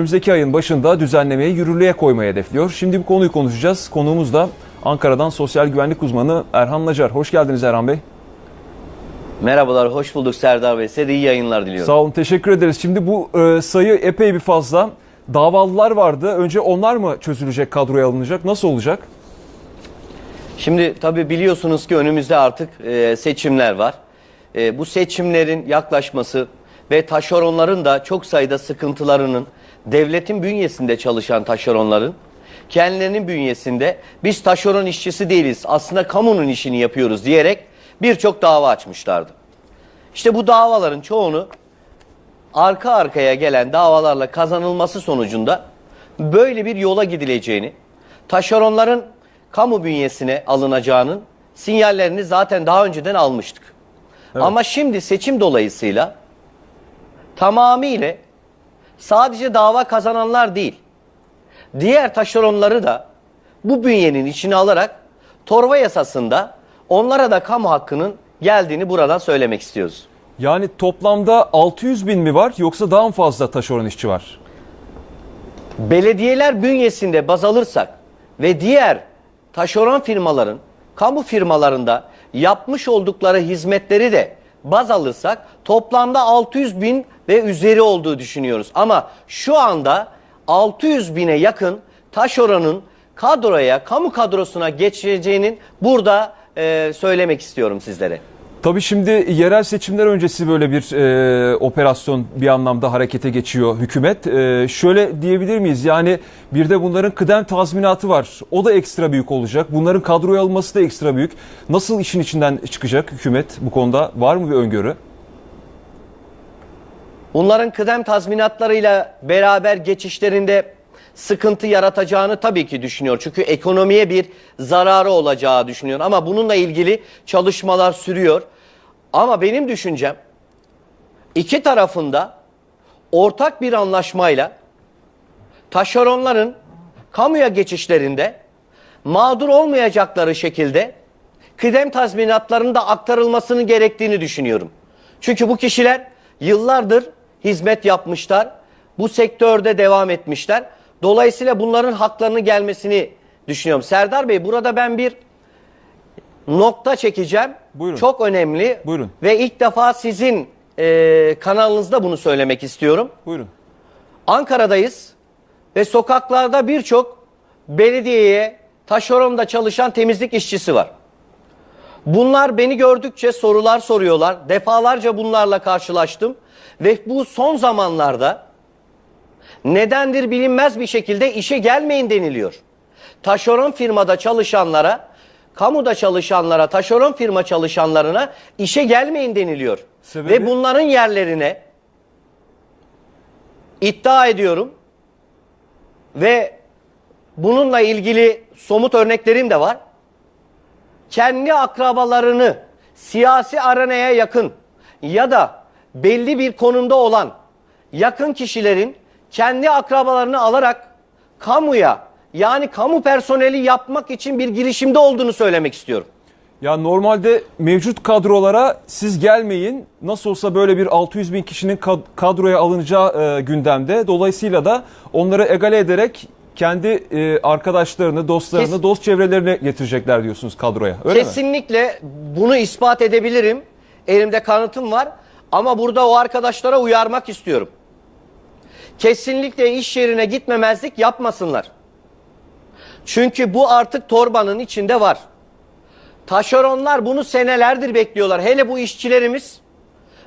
Önümüzdeki ayın başında düzenlemeyi yürürlüğe koymayı hedefliyor. Şimdi bu konuyu konuşacağız. Konuğumuz da Ankara'dan sosyal güvenlik uzmanı Erhan Nacar. Hoş geldiniz Erhan Bey. Merhabalar, hoş bulduk Serdar Bey. Size de iyi yayınlar diliyorum. Sağ olun, teşekkür ederiz. Şimdi bu e, sayı epey bir fazla. Davalılar vardı. Önce onlar mı çözülecek, kadroya alınacak? Nasıl olacak? Şimdi tabii biliyorsunuz ki önümüzde artık e, seçimler var. E, bu seçimlerin yaklaşması ve taşeronların da çok sayıda sıkıntılarının, devletin bünyesinde çalışan taşeronların, kendilerinin bünyesinde biz taşeron işçisi değiliz, aslında kamunun işini yapıyoruz diyerek birçok dava açmışlardı. İşte bu davaların çoğunu arka arkaya gelen davalarla kazanılması sonucunda böyle bir yola gidileceğini, taşeronların kamu bünyesine alınacağının sinyallerini zaten daha önceden almıştık. Ama şimdi seçim dolayısıyla tamamıyla sadece dava kazananlar değil, diğer taşeronları da bu bünyenin içine alarak torba yasasında onlara da kamu hakkının geldiğini buradan söylemek istiyoruz. Yani toplamda 600 bin mi var yoksa daha mı fazla taşeron işçi var? belediyeler bünyesinde baz alırsak ve diğer taşeron firmaların kamu firmalarında yapmış oldukları hizmetleri de baz alırsak toplamda 600 bin ve üzeri olduğu düşünüyoruz. Ama şu anda 600 bine yakın taşeronun kadroya, kamu kadrosuna geçeceğinin burada e, söylemek istiyorum sizlere. Tabii şimdi yerel seçimler öncesi böyle bir e, operasyon bir anlamda harekete geçiyor hükümet. E, şöyle diyebilir miyiz? Yani bir de bunların kıdem tazminatı var. O da ekstra büyük olacak. Bunların kadroya alınması da ekstra büyük. Nasıl işin içinden çıkacak hükümet bu konuda? Var mı bir öngörü? Bunların kıdem tazminatlarıyla beraber geçişlerinde sıkıntı yaratacağını tabii ki düşünüyor. Çünkü ekonomiye bir zararı olacağı düşünüyor. Ama bununla ilgili çalışmalar sürüyor. Ama benim düşüncem iki tarafında ortak bir anlaşmayla taşeronların kamuya geçişlerinde mağdur olmayacakları şekilde kıdem tazminatlarının da aktarılmasının gerektiğini düşünüyorum. Çünkü bu kişiler yıllardır hizmet yapmışlar. Bu sektörde devam etmişler. Dolayısıyla bunların haklarını gelmesini düşünüyorum. Serdar Bey burada ben bir nokta çekeceğim. Buyurun. Çok önemli. Buyurun. Ve ilk defa sizin e, kanalınızda bunu söylemek istiyorum. Buyurun. Ankara'dayız ve sokaklarda birçok belediyeye taşeronda çalışan temizlik işçisi var. Bunlar beni gördükçe sorular soruyorlar. Defalarca bunlarla karşılaştım ve bu son zamanlarda nedendir bilinmez bir şekilde işe gelmeyin deniliyor. Taşeron firmada çalışanlara, kamuda çalışanlara, taşeron firma çalışanlarına işe gelmeyin deniliyor. Sebebi? Ve bunların yerlerine iddia ediyorum ve bununla ilgili somut örneklerim de var. Kendi akrabalarını siyasi arenaya yakın ya da belli bir konumda olan yakın kişilerin kendi akrabalarını alarak kamuya yani kamu personeli yapmak için bir girişimde olduğunu söylemek istiyorum. Ya normalde mevcut kadrolara siz gelmeyin. Nasıl olsa böyle bir 600 bin kişinin kad- kadroya alınacağı e, gündemde. Dolayısıyla da onları egale ederek kendi e, arkadaşlarını, dostlarını, Kes- dost çevrelerini getirecekler diyorsunuz kadroya. Öyle mi? Kesinlikle bunu ispat edebilirim. Elimde kanıtım var. Ama burada o arkadaşlara uyarmak istiyorum. Kesinlikle iş yerine gitmemezlik yapmasınlar. Çünkü bu artık torbanın içinde var. Taşeronlar bunu senelerdir bekliyorlar. Hele bu işçilerimiz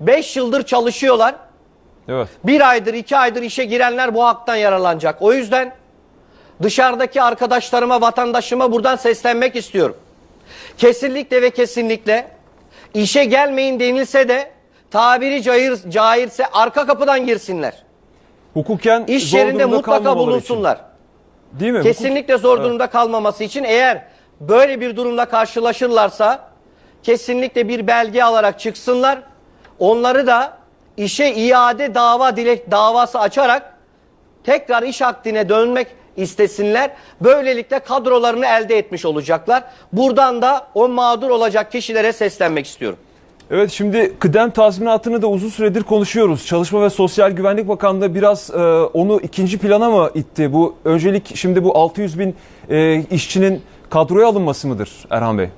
5 yıldır çalışıyorlar. Evet. Bir aydır iki aydır işe girenler bu haktan yararlanacak. O yüzden dışarıdaki arkadaşlarıma, vatandaşıma buradan seslenmek istiyorum. Kesinlikle ve kesinlikle işe gelmeyin denilse de tabiri cair, cairse arka kapıdan girsinler. Hukuken İş yerinde mutlaka bulunsunlar. için. Değil mi? Kesinlikle Hukuk- zor Evet. durumda kalmaması için eğer böyle bir durumla karşılaşırlarsa kesinlikle bir belge alarak çıksınlar. Onları da işe iade dava dilek davası açarak tekrar iş akdine dönmek istesinler. Böylelikle kadrolarını elde etmiş olacaklar. Buradan da o mağdur olacak kişilere seslenmek istiyorum. Evet şimdi kıdem tazminatını da uzun süredir konuşuyoruz. Çalışma ve Sosyal Güvenlik Bakanlığı biraz e, onu ikinci plana mı itti? Bu öncelik şimdi bu 600 bin e, işçinin kadroya alınması mıdır Erhan Bey?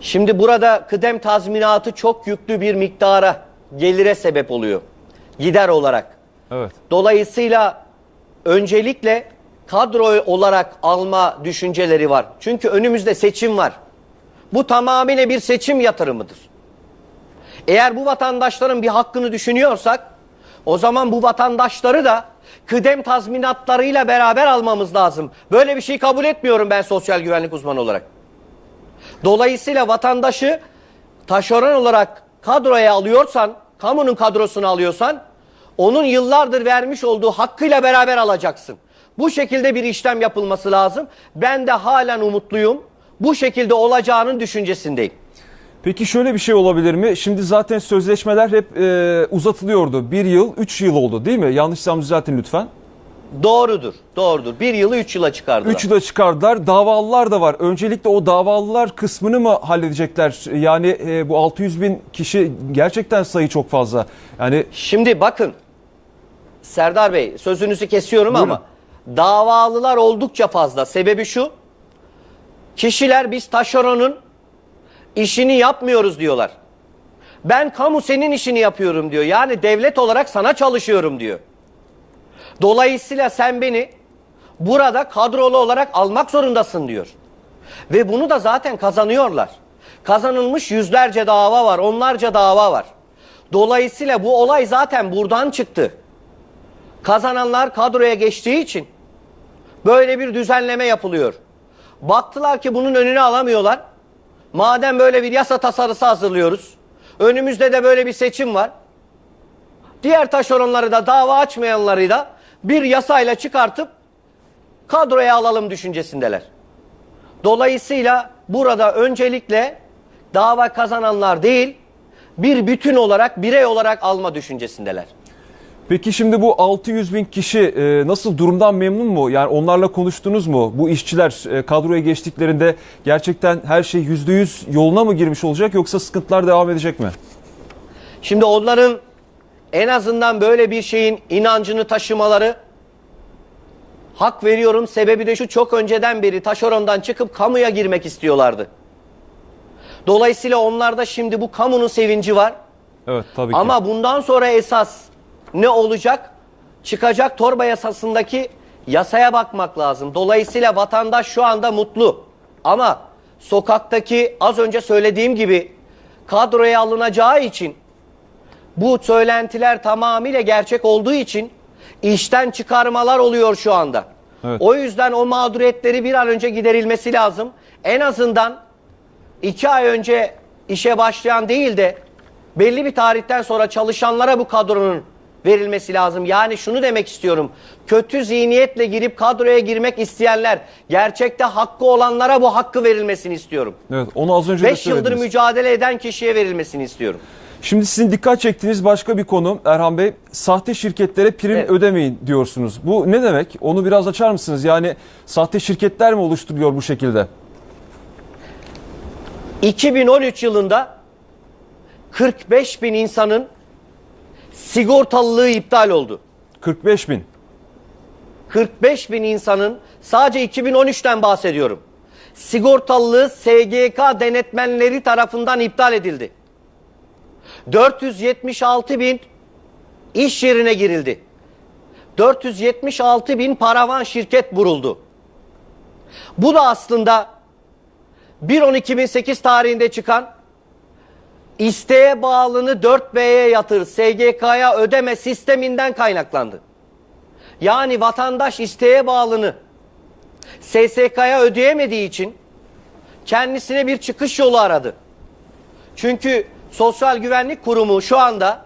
Şimdi burada kıdem tazminatı çok yüklü bir miktara, gelire sebep oluyor. Gider olarak. Evet. Dolayısıyla öncelikle kadro olarak alma düşünceleri var. Çünkü önümüzde seçim var. Bu tamamıyla bir seçim yatırımıdır. Eğer bu vatandaşların bir hakkını düşünüyorsak o zaman bu vatandaşları da kıdem tazminatlarıyla beraber almamız lazım. Böyle bir şey kabul etmiyorum ben sosyal güvenlik uzmanı olarak. Dolayısıyla vatandaşı taşeron olarak kadroya alıyorsan, kamunun kadrosunu alıyorsan onun yıllardır vermiş olduğu hakkıyla beraber alacaksın. Bu şekilde bir işlem yapılması lazım. Ben de halen umutluyum. Bu şekilde olacağının düşüncesindeyim. Peki şöyle bir şey olabilir mi? Şimdi zaten sözleşmeler hep e, uzatılıyordu. Bir yıl, üç yıl oldu değil mi? Yanlışsam düzeltin lütfen. Doğrudur, doğrudur. Bir yılı üç yıla çıkardılar. Üç yıla çıkardılar. Davalılar da var. Öncelikle o davalılar kısmını mı halledecekler? Yani e, bu 600 bin kişi gerçekten sayı çok fazla. Yani Şimdi bakın Serdar Bey sözünüzü kesiyorum Buyurun. ama davalılar oldukça fazla. Sebebi şu. Kişiler biz taşeronun işini yapmıyoruz diyorlar. Ben kamu senin işini yapıyorum diyor. Yani devlet olarak sana çalışıyorum diyor. Dolayısıyla sen beni burada kadrolu olarak almak zorundasın diyor. Ve bunu da zaten kazanıyorlar. Kazanılmış yüzlerce dava var, onlarca dava var. Dolayısıyla bu olay zaten buradan çıktı. Kazananlar kadroya geçtiği için böyle bir düzenleme yapılıyor. Baktılar ki bunun önünü alamıyorlar. Madem böyle bir yasa tasarısı hazırlıyoruz. Önümüzde de böyle bir seçim var. Diğer taşeronları da dava açmayanları da bir yasayla çıkartıp kadroya alalım düşüncesindeler. Dolayısıyla burada öncelikle dava kazananlar değil, bir bütün olarak, birey olarak alma düşüncesindeler. Peki şimdi bu 600 bin kişi e, nasıl durumdan memnun mu? Yani onlarla konuştunuz mu? Bu işçiler e, kadroya geçtiklerinde gerçekten her şey %100 yoluna mı girmiş olacak yoksa sıkıntılar devam edecek mi? Şimdi onların en azından böyle bir şeyin inancını taşımaları hak veriyorum. Sebebi de şu çok önceden beri taşerondan çıkıp kamuya girmek istiyorlardı. Dolayısıyla onlarda şimdi bu kamunun sevinci var. Evet tabii ki. Ama bundan sonra esas ne olacak? Çıkacak torba yasasındaki yasaya bakmak lazım. Dolayısıyla vatandaş şu anda mutlu. Ama sokaktaki az önce söylediğim gibi kadroya alınacağı için bu söylentiler tamamıyla gerçek olduğu için işten çıkarmalar oluyor şu anda. Evet. O yüzden o mağduriyetleri bir an önce giderilmesi lazım. En azından iki ay önce işe başlayan değil de belli bir tarihten sonra çalışanlara bu kadronun verilmesi lazım. Yani şunu demek istiyorum. Kötü zihniyetle girip kadroya girmek isteyenler, gerçekte hakkı olanlara bu hakkı verilmesini istiyorum. Evet onu az önce de 5 yıldır mücadele eden kişiye verilmesini istiyorum. Şimdi sizin dikkat çektiğiniz başka bir konu Erhan Bey. Sahte şirketlere prim Evet. ödemeyin diyorsunuz. Bu ne demek? Onu biraz açar mısınız? Yani sahte şirketler mi oluşturuyor bu şekilde? 2013 yılında 45 bin insanın sigortalılığı iptal oldu. 45 bin. 45 bin insanın sadece 2013'ten bahsediyorum. Sigortalılığı SGK denetmenleri tarafından iptal edildi. 476 bin iş yerine girildi. 476 bin paravan şirket vuruldu. Bu da aslında 1.10.2008 tarihinde çıkan isteğe bağlını 4B'ye yatır, SGK'ya ödeme sisteminden kaynaklandı. Yani vatandaş isteğe bağlını SSK'ya ödeyemediği için kendisine bir çıkış yolu aradı. Çünkü Sosyal Güvenlik Kurumu şu anda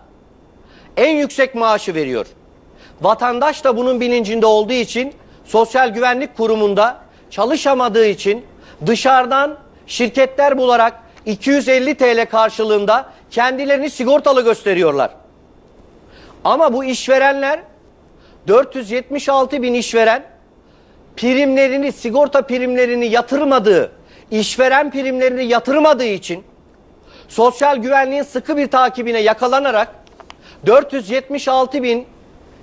en yüksek maaşı veriyor. Vatandaş da bunun bilincinde olduğu için Sosyal Güvenlik Kurumu'nda çalışamadığı için dışarıdan şirketler bularak 250 TL karşılığında kendilerini sigortalı gösteriyorlar. Ama bu işverenler 476 bin işveren primlerini, sigorta primlerini yatırmadığı, işveren primlerini yatırmadığı için sosyal güvenliğin sıkı bir takibine yakalanarak 476 bin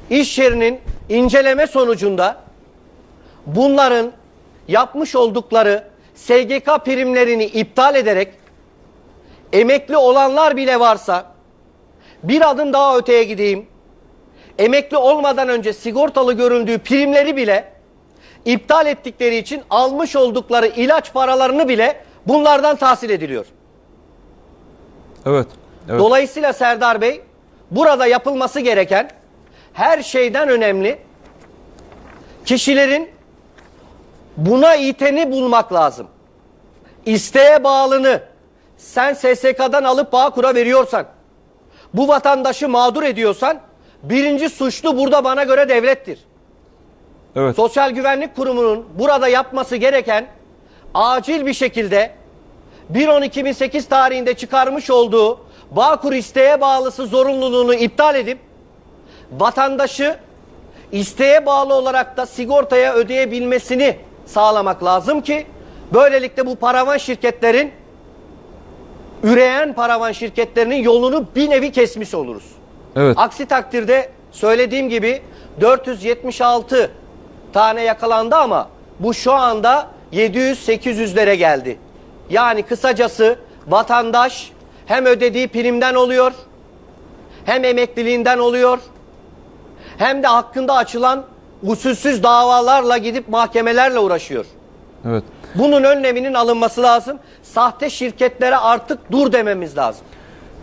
iş yerinin inceleme sonucunda bunların yapmış oldukları SGK primlerini iptal ederek emekli olanlar bile varsa bir adım daha öteye gideyim. Emekli olmadan önce sigortalı görüldüğü primleri bile iptal ettikleri için almış oldukları ilaç paralarını bile bunlardan tahsil ediliyor. Evet. Evet. Dolayısıyla Serdar Bey burada yapılması gereken her şeyden önemli kişilerin buna iteni bulmak lazım. İsteğe bağlını sen SSK'dan alıp Bağkur'a veriyorsan bu vatandaşı mağdur ediyorsan birinci suçlu burada bana göre devlettir. evet. Sosyal Güvenlik Kurumu'nun burada yapması gereken acil bir şekilde 1.12.2008 tarihinde çıkarmış olduğu Bağkur isteğe bağlısı zorunluluğunu iptal edip vatandaşı isteğe bağlı olarak da sigortaya ödeyebilmesini sağlamak lazım ki böylelikle bu paravan şirketlerin üreyen paravan şirketlerinin yolunu bir nevi kesmiş oluruz. Evet. Aksi takdirde söylediğim gibi 476 tane yakalandı ama bu şu anda 700-800'lere geldi. Yani kısacası vatandaş hem ödediği primden oluyor, hem emekliliğinden oluyor, hem de hakkında açılan usulsüz davalarla gidip mahkemelerle uğraşıyor. Evet. Bunun önleminin alınması lazım. Sahte şirketlere artık dur dememiz lazım.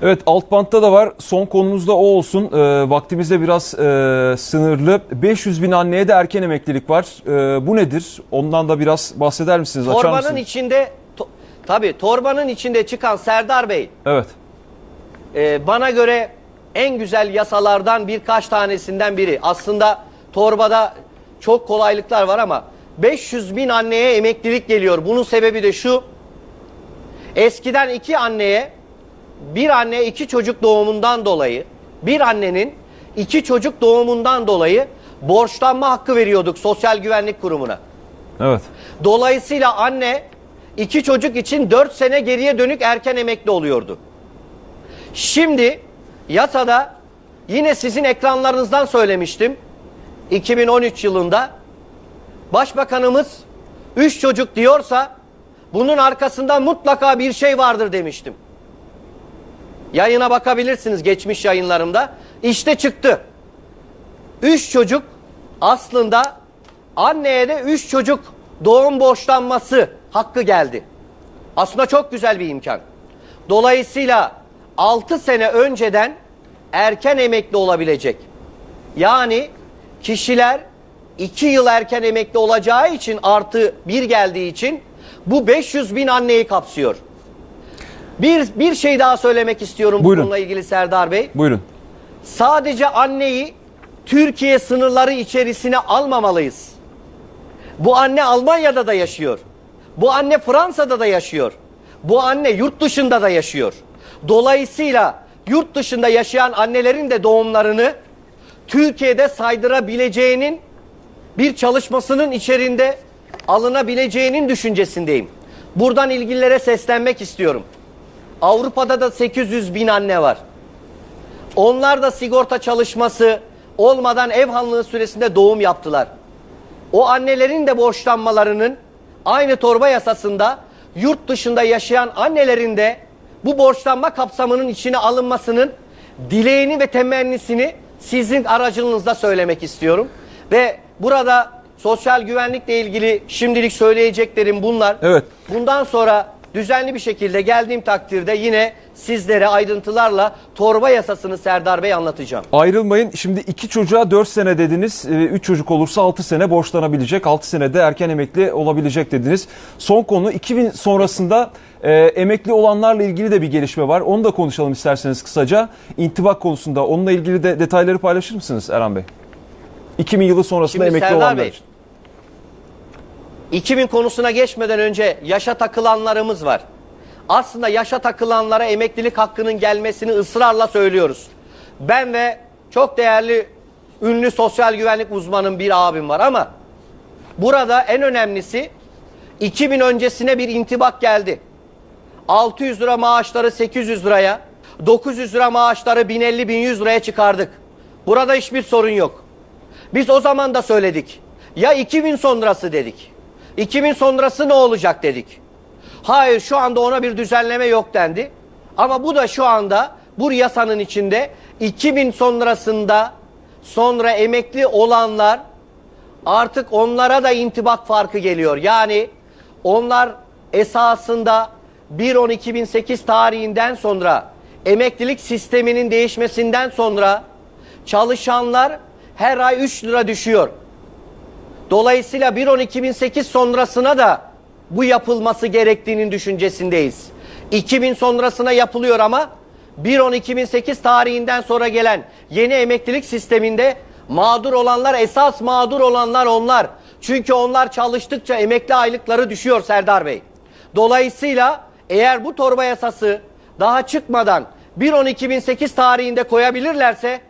Evet alt bantta da var. Son konumuz da o olsun. Ee, vaktimiz de biraz e, sınırlı. 500 bin anneye de erken emeklilik var. Ee, bu nedir? Ondan da biraz bahseder misiniz? Açar Torbanın mısınız? içinde to, tabii torbanın içinde çıkan Serdar Bey Evet. e, bana göre en güzel yasalardan birkaç tanesinden biri. Aslında torbada çok kolaylıklar var ama 500 bin anneye emeklilik geliyor. Bunun sebebi de şu. Eskiden iki anneye bir anne iki çocuk doğumundan dolayı bir annenin iki çocuk doğumundan dolayı borçlanma hakkı veriyorduk Sosyal Güvenlik Kurumu'na. Evet. Dolayısıyla anne iki çocuk için 4 sene geriye dönük erken emekli oluyordu. Şimdi yasada yine sizin ekranlarınızdan söylemiştim. 2013 yılında Başbakanımız 3 çocuk diyorsa bunun arkasında mutlaka bir şey vardır demiştim. Yayına bakabilirsiniz geçmiş yayınlarımda. İşte çıktı. 3 çocuk aslında anneye de 3 çocuk doğum borçlanması hakkı geldi. Aslında çok güzel bir imkan. Dolayısıyla 6 sene önceden erken emekli olabilecek. Yani kişiler 2 yıl erken emekli olacağı için artı 1 geldiği için bu 500 bin anneyi kapsıyor. Bir, bir şey daha söylemek istiyorum Buyurun. bununla ilgili Serdar Bey Buyurun. sadece anneyi Türkiye sınırları içerisine almamalıyız. Bu anne Almanya'da da yaşıyor. Bu anne Fransa'da da yaşıyor. Bu anne yurt dışında da yaşıyor. Dolayısıyla yurt dışında yaşayan annelerin de doğumlarını Türkiye'de saydırabileceğinin bir çalışmasının içerisinde alınabileceğinin düşüncesindeyim. Buradan ilgililere seslenmek istiyorum. Avrupa'da da 800 bin anne var. Onlar da sigorta çalışması olmadan ev hanlığı süresinde doğum yaptılar. O annelerin de borçlanmalarının aynı torba yasasında yurt dışında yaşayan annelerin de bu borçlanma kapsamının içine alınmasının dileğini ve temennisini sizin aracılığınızda söylemek istiyorum. Ve burada sosyal güvenlikle ilgili şimdilik söyleyeceklerim bunlar. Evet. Bundan sonra düzenli bir şekilde geldiğim takdirde yine sizlere ayrıntılarla torba yasasını Serdar Bey anlatacağım. Ayrılmayın. Şimdi iki çocuğa 4 sene dediniz. 3 çocuk olursa 6 sene borçlanabilecek. 6 senede erken emekli olabilecek dediniz. Son konu 2000 sonrasında e, emekli olanlarla ilgili de bir gelişme var. Onu da konuşalım isterseniz kısaca. İntibak konusunda onunla ilgili de detayları paylaşır mısınız Erhan Bey? 2000 yılı sonrasında Şimdi emekli Serdar olanlar Bey, için. 2000 konusuna geçmeden önce yaşa takılanlarımız var. Aslında yaşa takılanlara emeklilik hakkının gelmesini ısrarla söylüyoruz. Ben ve çok değerli ünlü sosyal güvenlik uzmanım bir abim var ama burada en önemlisi 2000 öncesine bir intibak geldi. 600 lira maaşları 800 liraya, 900 lira maaşları 1050-1100 liraya çıkardık. Burada hiçbir sorun yok. Biz o zaman da söyledik. Ya 2000 sonrası dedik. 2000 sonrası ne olacak dedik. Hayır şu anda ona bir düzenleme yok dendi. Ama bu da şu anda bu yasanın içinde 2000 sonrasında sonra emekli olanlar artık onlara da intibak farkı geliyor. Yani onlar esasında 1-10-2008 tarihinden sonra emeklilik sisteminin değişmesinden sonra çalışanlar her ay 3 lira düşüyor. Dolayısıyla 1-10-2008 sonrasına da bu yapılması gerektiğinin düşüncesindeyiz. 2000 sonrasına yapılıyor ama 1-10-2008 tarihinden sonra gelen yeni emeklilik sisteminde mağdur olanlar esas mağdur olanlar onlar. Çünkü onlar çalıştıkça emekli aylıkları düşüyor Serdar Bey. Dolayısıyla eğer bu torba yasası daha çıkmadan 1-10-2008 tarihinde koyabilirlerse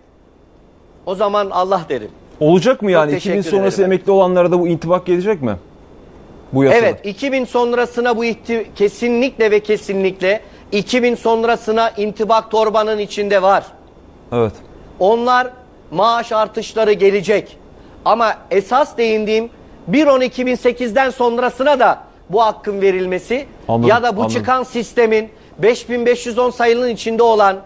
o zaman Allah derim. Olacak mı yani? teşekkür 2000 sonrası ederim. emekli olanlara da bu intibak gelecek mi? Bu yasada. Evet 2000 sonrasına bu kesinlikle ve kesinlikle 2000 sonrasına intibak torbanın içinde var. Evet. Onlar maaş artışları gelecek. Ama esas değindiğim 1-10-2008'den sonrasına da bu hakkın verilmesi Anladım, ya da bu anladım. çıkan sistemin 5510 sayının içinde olan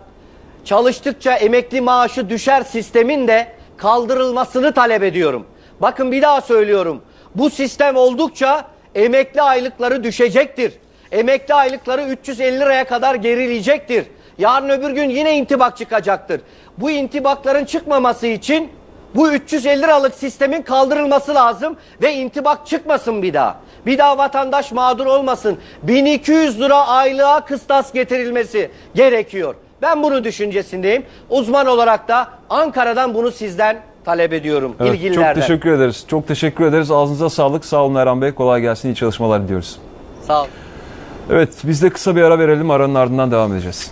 çalıştıkça emekli maaşı düşer sistemin de kaldırılmasını talep ediyorum. Bakın bir daha söylüyorum. Bu sistem oldukça emekli aylıkları düşecektir. Emekli aylıkları 350 liraya kadar gerileyecektir. Yarın öbür gün yine intibak çıkacaktır. Bu intibakların çıkmaması için bu 350 liralık sistemin kaldırılması lazım ve intibak çıkmasın bir daha. Bir daha vatandaş mağdur olmasın. 1200 lira aylığa kıstas getirilmesi gerekiyor. Ben bunu düşüncesindeyim. Uzman olarak da Ankara'dan bunu sizden talep ediyorum. Evet, ilgililerden. çok teşekkür ederiz. Çok teşekkür ederiz. Ağzınıza sağlık. Sağ olun Erhan Bey. Kolay gelsin. İyi çalışmalar diliyoruz. Sağ olun. Evet biz de kısa bir ara verelim. Aranın ardından devam edeceğiz.